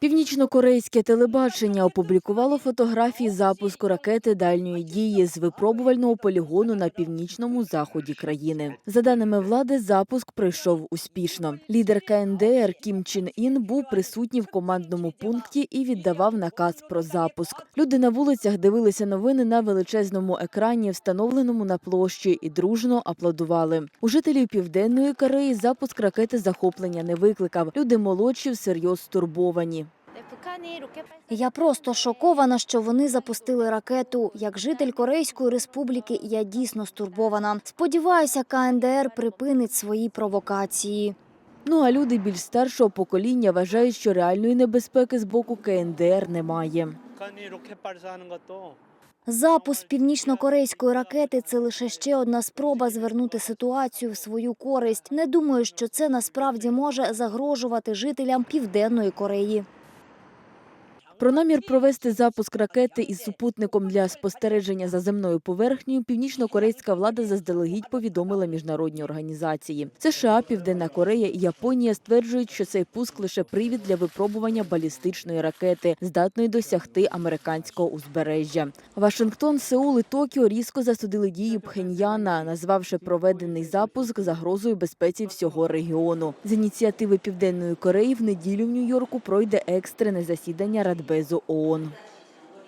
Північно-корейське телебачення опублікувало фотографії запуску ракети дальньої дії з випробувального полігону на північному заході країни. За даними влади, запуск пройшов успішно. Лідер КНДР Кім Чін Ін був присутній в командному пункті і віддавав наказ про запуск. Люди на вулицях дивилися новини на величезному екрані, встановленому на площі, і дружно аплодували. У жителів південної Кореї запуск ракети захоплення не викликав. Люди молодші всерйоз стурбовані. Я просто шокована, що вони запустили ракету. Як житель Корейської республіки, я дійсно стурбована. Сподіваюся, КНДР припинить свої провокації. Ну а люди більш старшого покоління вважають, що реальної небезпеки з боку КНДР немає. Запуск північно-корейської ракети це лише ще одна спроба звернути ситуацію в свою користь. Не думаю, що це насправді може загрожувати жителям Південної Кореї. Про намір провести запуск ракети із супутником для спостереження за земною поверхнею північно-корейська влада заздалегідь повідомила міжнародні організації. США, Південна Корея і Японія стверджують, що цей пуск лише привід для випробування балістичної ракети, здатної досягти американського узбережжя. Вашингтон, Сеул і Токіо різко засудили дії Пхеньяна, назвавши проведений запуск загрозою безпеці всього регіону. З ініціативи Південної Кореї в неділю в Нью-Йорку пройде екстрене засідання Радбезу ООН.